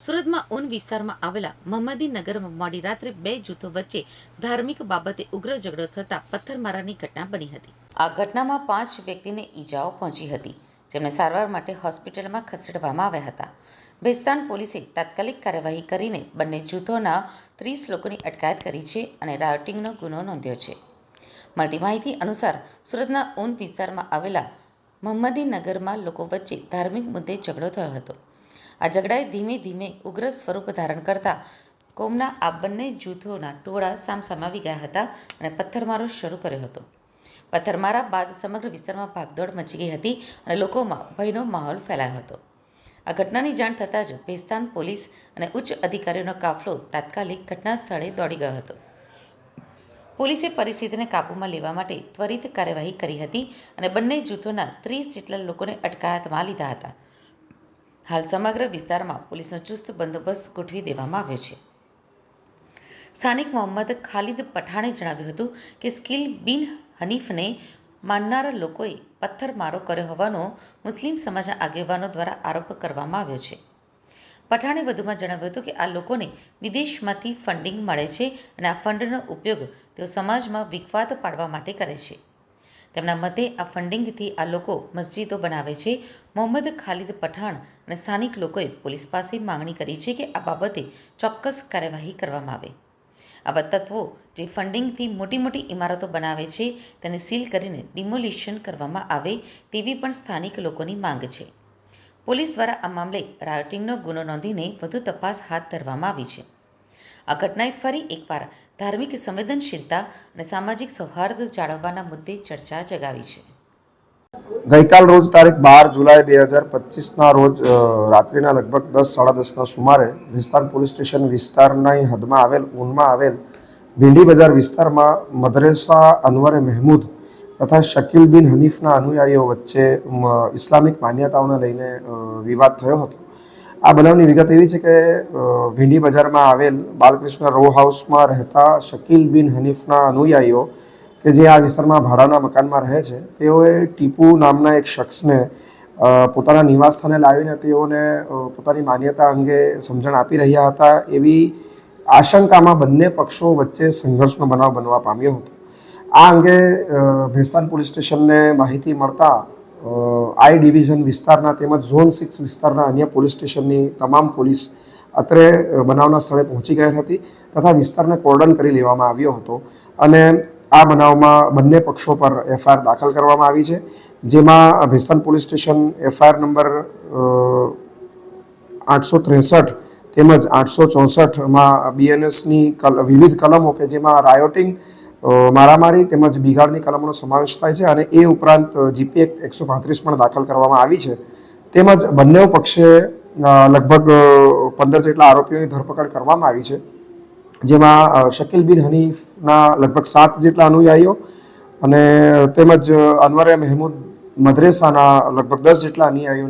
સુરતમાં ઉન વિસ્તારમાં આવેલા મહમદીનગરમાં મોડી રાત્રે બે જૂથો વચ્ચે ધાર્મિક બાબતે ઉગ્ર ઝઘડો થતાં પથ્થરમારાની ઘટના બની હતી. આ ઘટનામાં પાંચ વ્યક્તિને ઈજાઓ પહોંચી હતી, જેમને સારવાર માટે હોસ્પિટલમાં ખસેડવામાં આવ્યા હતા. ભેસ્તાન પોલીસે તાત્કાલિક કાર્યવાહી કરીને બંને જૂથોના ત્રીસ લોકોની અટકાયત કરી છે અને રાયોટિંગનો ગુનો નોંધ્યો છે. મળતી માહિતી અનુસાર સુરતના ઉન વિસ્તારમાં આવેલા મહમદીનગરમાં લોકો વચ્ચે ધાર્મિક મુદ્દે ઝઘડો થયો હતો. આ ઝઘડાએ ધીમે ધીમે ઉગ્ર સ્વરૂપ ધારણ કરતા કોમના આ બંને જૂથોના ટોળા સામસામે આવી ગયા હતા અને પથ્થરમારો શરૂ કર્યો હતો. પથ્થરમારા બાદ સમગ્ર વિસ્તારમાં ભાગદોડ મચી ગઈ હતી અને લોકોમાં ભયનો માહોલ ફેલાયો હતો. આ ઘટનાની જાણ થતાં જ ભેસ્તાન પોલીસ અને ઉચ્ચ અધિકારીઓનો કાફલો તાત્કાલિક ઘટના સ્થળે દોડી ગયો હતો. પોલીસે પરિસ્થિતિને કાબૂમાં લેવા માટે ત્વરિત કાર્યવાહી કરી હતી અને બંને જૂથોના ત્રીસ જેટલા લોકોને અટકાયતમાં લીધા હતા. હાલ સમગ્ર વિસ્તારમાં પોલીસનો ચુસ્ત બંદોબસ્ત ગોઠવી દેવામાં આવ્યો છે. સ્થાનિક મોહમ્મદ ખાલિદ પઠાણે જણાવ્યું હતું કે સ્કિલ બિન હનીફને માનનારા લોકોએ પથ્થરમારો કર્યો હોવાનો મુસ્લિમ સમાજના આગેવાનો દ્વારા આરોપ કરવામાં આવ્યો છે. પઠાણે વધુમાં જણાવ્યું હતું કે આ લોકોને વિદેશમાંથી ફંડિંગ મળે છે અને આ ફંડનો ઉપયોગ તેઓ સમાજમાં વિખવાદ પાડવા માટે કરે છે. તેમના મતે આ ફંડિંગથી આ લોકો મસ્જિદો બનાવે છે. મોહમ્મદ ખાલિદ પઠાણ અને સ્થાનિક લોકોએ પોલીસ પાસે માંગણી કરી છે કે આ બાબતે ચોક્કસ કાર્યવાહી કરવામાં આવે. આવા તત્વો જે ફંડિંગથી મોટી મોટી ઇમારતો બનાવે છે તેને સીલ કરીને ડિમોલિશન કરવામાં આવે તેવી પણ સ્થાનિક લોકોની માંગ છે. પોલીસ દ્વારા આ મામલે રાયોટિંગનો ગુનો નોંધીને વધુ તપાસ હાથ ધરવામાં આવી છે. આ ઘટનાએ ફરી એકવાર ધાર્મિક સંવેદનશીલતા અને સામાજિક સૌહાર્દ જાળવવાના મુદ્દે ચર્ચા જગાવી છે. ગઈકાલ રોજ તારીખ બાર જુલાઈ બે હજાર પચીસના રોજ રાત્રિના લગભગ દસ, સાડા દસના સુમારે વિસ્તાર પોલીસ સ્ટેશન વિસ્તારની હદમાં આવેલ, ઊનમાં આવેલ ભીંડી બજાર વિસ્તારમાં મદરેસા અનવરે મહેમૂદ તથા શકીલ બિન હનીફના અનુયાયીઓ વચ્ચે ઇસ્લામિક માન્યતાઓને લઈને વિવાદ થયો હતો. આ બનાવની વિગત એવી છે કે ભીંડી બજારમાં આવેલ બાલકૃષ્ણ રો હાઉસમાં રહેતા શકીલ બિન હનીફના અનુયાયીઓ કે જે આ વિસ્તારમાં ભાડાના મકાનમાં રહે છે, તેઓએ ટીપુ નામના એક શખ્સને પોતાના નિવાસસ્થાને લાવીને તેઓને પોતાની માન્યતા અંગે સમજણ આપી રહ્યા હતા એવી આશંકામાં બંને પક્ષો વચ્ચે સંઘર્ષનો બનાવ બનવા પામ્યો હતો. આ અંગે ભેસ્તાન પોલીસ સ્ટેશનને માહિતી મળતા આઈ ડિવિઝન વિસ્તારના તેમજ ઝોન સિક્સ વિસ્તારના અન્ય પોલીસ સ્ટેશનની તમામ પોલીસ અત્રે બનાવના સ્થળે પહોંચી ગઈ હતી તથા વિસ્તારને કોર્ડન કરી લેવામાં આવ્યો હતો. અને આ બનાવમાં બંને પક્ષો પર એફઆઈઆર દાખલ કરવામાં આવી છે, જેમાં Bhestan police station FIR number આઠસો ત્રેસઠ તેમજ આઠસો ચોસઠમાં બીએનએસની વિવિધ કલમો કે જેમાં રાયોટિંગ મારામારી તેમજ બિગાડની કલમોનો સમાવેશ થાય છે અને એ ઉપરાંત જીપી એક્ટ એકસો પાંત્રીસ પણ દાખલ કરવામાં આવી છે. તેમજ બંને પક્ષે લગભગ પંદર જેટલા આરોપીઓની ધરપકડ કરવામાં આવી છે. જેમાં શકીલ બિન હનીફના લગભગ સાત જેટલા અનુયાયીઓ અને તેમજ અનવરે મહેમૂદ મદ્રેસાના લગભગ દસ જેટલા અનુયાયીઓ